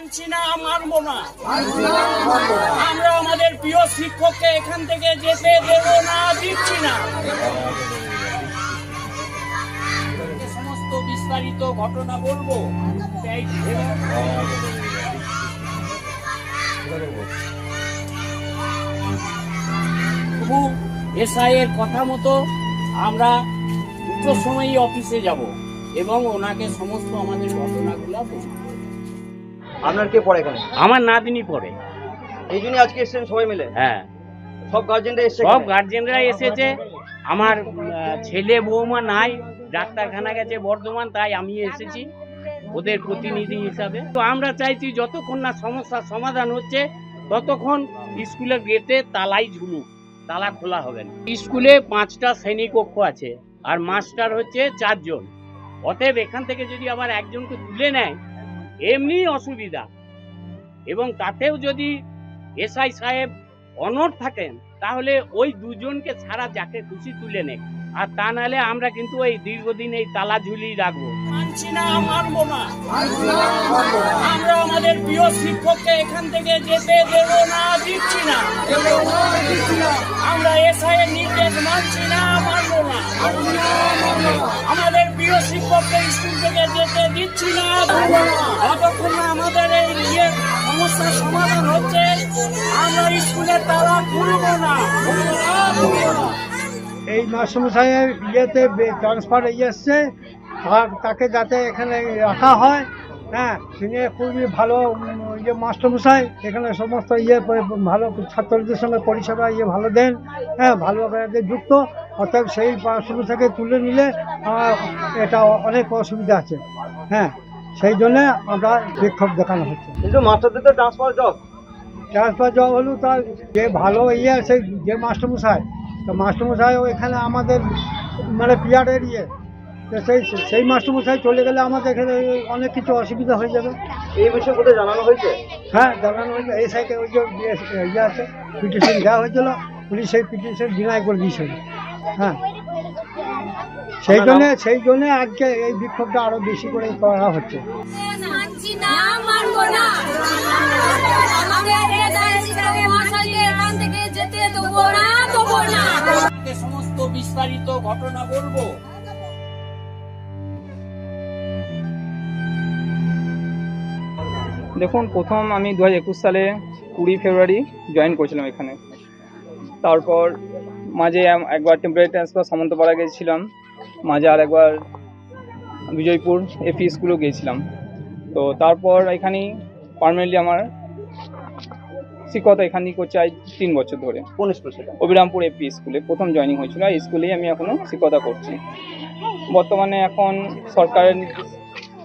মানছি না, মানবো না। আমরা আমাদের প্রিয় শিক্ষককে এখান থেকে যেতে দেব না, দিচ্ছি না। সমস্ত বিস্তারিত ঘটনা বলব। তবু এসআই এর কথা মতো আমরা দুটোর সময়ই অফিসে যাব এবং ওনাকে সমস্ত আমাদের ঘটনাগুলো বলব। আপনার কে পড়ে এখানে? আমার নাতনি পড়ে। এই জন্য আজকে এসেছেন সবাই মিলে? হ্যাঁ। সব গার্জেনরা এসেছে সব? গার্জেনরা এসেছে। আমার ছেলে বৌমা নাই ডাক্তারখানা গেছে বর্ধমান তাই আমি এসেছি ওদের প্রতিনিধি হিসাবে। তো আমরা চাইছি যতক্ষণ না সমস্যার সমাধান হচ্ছে ততক্ষণ স্কুলের গেটে তালাই ঝুলুক তালা খোলা হবে না। স্কুলে পাঁচটা শ্রেণীকক্ষ আছে আর মাস্টার হচ্ছে চারজন। অতএব এখান থেকে যদি আবার একজনকে তুলে নেয় এমনি অসুবিধা। এবং তাতেও যদি এসআই সাহেব অনড় থাকেন, তাহলে ওই দুজনকে ছাড়া যাকে খুশি তুলে নেয় আর তা নাহলে আমরা কিন্তু এই দীর্ঘদিন এই তালা ঝুলি রাখব। মানছি না আমরা আমাদের প্রিয় শিক্ষককে এখান থেকে যেতে না দিচ্ছি না। আমরা মানছি না আমাদের প্রিয় শিক্ষককে স্কুল থেকে যেতে দিচ্ছি না যতক্ষণ না আমাদের এই ইয়ে সমস্যার সমাধান হচ্ছে আমরা স্কুলের না, খুলবো না। এই মাস্টারমশাইয়ের ইয়েতে ট্রান্সফার ইয়ে এসছে। তাকে যাতে এখানে রাখা হয় হ্যাঁ তিনি খুবই ভালো ইয়ে মাস্টারমশাই এখানে সমস্ত ইয়ে ভালো ছাত্রদের সঙ্গে পরিষেবা ইয়ে ভালো দেন হ্যাঁ ভালোভাবে যুক্ত। অর্থাৎ সেই মাস্টারমশাইকে তুলে নিলে আহ, এটা অনেক অসুবিধা আছে হ্যাঁ সেই জন্যে আমরা বিক্ষোভ দেখানো হচ্ছে। কিন্তু মাস্টারদের তো ট্রান্সফার জব ট্রান্সফার জব হলো তার যে ভালো ইয়ে সেই যে মাস্টারমশাই তো মাস্টারমশাই এখানে আমাদের মানে পিয়ারের ইয়ে তো সেই সেই মাস্টারমশাই চলে গেলে আমাদের এখানে অনেক কিছু অসুবিধা হয়ে যাবে। এই বিষয়ে কোথায় জানানো হয়েছে? হ্যাঁ জানানো হয়েছে। এই সাইডে ওই যে ইয়ে ইয়ে আছে পিটিশন দেওয়া হয়েছিল। পুলিশ সেই পিটিশন ডিনাই করে দিয়েছিল হ্যাঁ। সেই জন্য সেই জন্য আজকে এই বিক্ষোভটা আরও বেশি করে করা হচ্ছে। না আমাদের বিস্তারিত ঘটনা বলব। দেখুন, প্রথম আমি দু হাজার একুশ সালে কুড়ি ফেব্রুয়ারি জয়েন করেছিলাম এখানে। তারপর মাঝে একবার টেম্পোরারি ট্রান্সফার সামন্তপাড়া গেছিলাম। মাঝে আর একবার বিজয়পুর এপি স্কুলেও গিয়েছিলাম। তো তারপর এখানেই পার্মানেন্টলি আমার শিক্ষকতা এখানেই করছি আজ তিন বছর ধরে। কোন স্কুল সেটা? অবিরামপুর এপি স্কুলে। প্রথম জয়েনিং হয়েছিল এই স্কুলেই আমি এখনও শিক্ষকতা করছি। বর্তমানে এখন সরকারের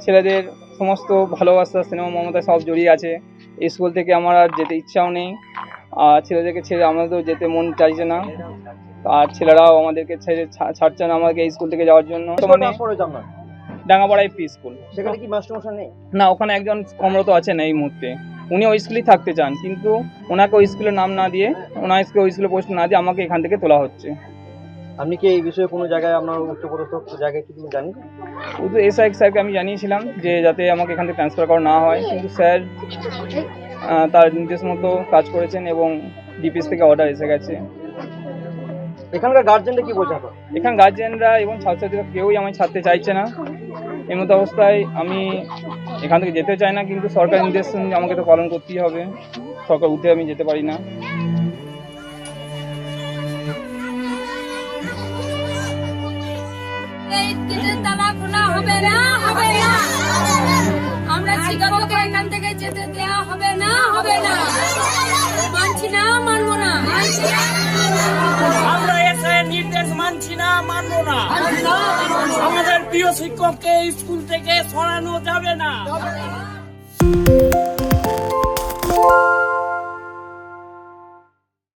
ছেলেদের সমস্ত ভালোবাসা সিনেমা মমতা সব জড়িয়ে আছে। স্কুল থেকে আমার আর যেতে ইচ্ছাও নেই। আর ছেলেদেরকে ছেড়ে আমাদেরও যেতে মন চাইছে না। আর ছেলেরাও আমাদেরকে ছেড়ে ছাড়ছে না আমাকে স্কুল থেকে যাওয়ার জন্য। Dangapara AP school. সেখানে কি মাস্টারমশাই নেই? না ওখানে একজন কমরত আছেন এই মুহূর্তে। উনি ওই স্কুলেই থাকতে চান কিন্তু ওনাকে ওই স্কুলের নাম না দিয়ে ওনার স্কুলে ওই স্কুলে পোস্ট না দিয়ে আমাকে এখান থেকে তোলা হচ্ছে। আপনি কি এই বিষয়ে কোনো জায়গায় আপনার উচ্চপদস্থ জায়গায় কিছু জানেন শুধু এস আই স্যারকে আমি জানিয়েছিলাম যে যাতে আমাকে এখান থেকে ট্রান্সফার করা না হয় কিন্তু স্যার তার নির্দেশ মতো কাজ করেছেন এবং ডিপিএস থেকে অর্ডার এসে গেছে। এখানকার গার্জেনরা কি বলছে এখন গার্জেনরা এবং ছাত্রছাত্রীরা কেউই আমায় ছাড়তে চাইছে না। এই মতো অবস্থায় আমি এখান থেকে যেতে চাই না কিন্তু সরকার নির্দেশ আমাকে তো পালন করতেই হবে। সরকার উঠে আমি যেতে পারি না। এই গেটের তালা খোলা হবে না হবে না। আমরা শিক্ষককে এখান থেকে যেতে দেওয়া হবে না হবে না। মানবো না। আমাদের প্রিয় শিক্ষককে স্কুল থেকে সরানো যাবে না।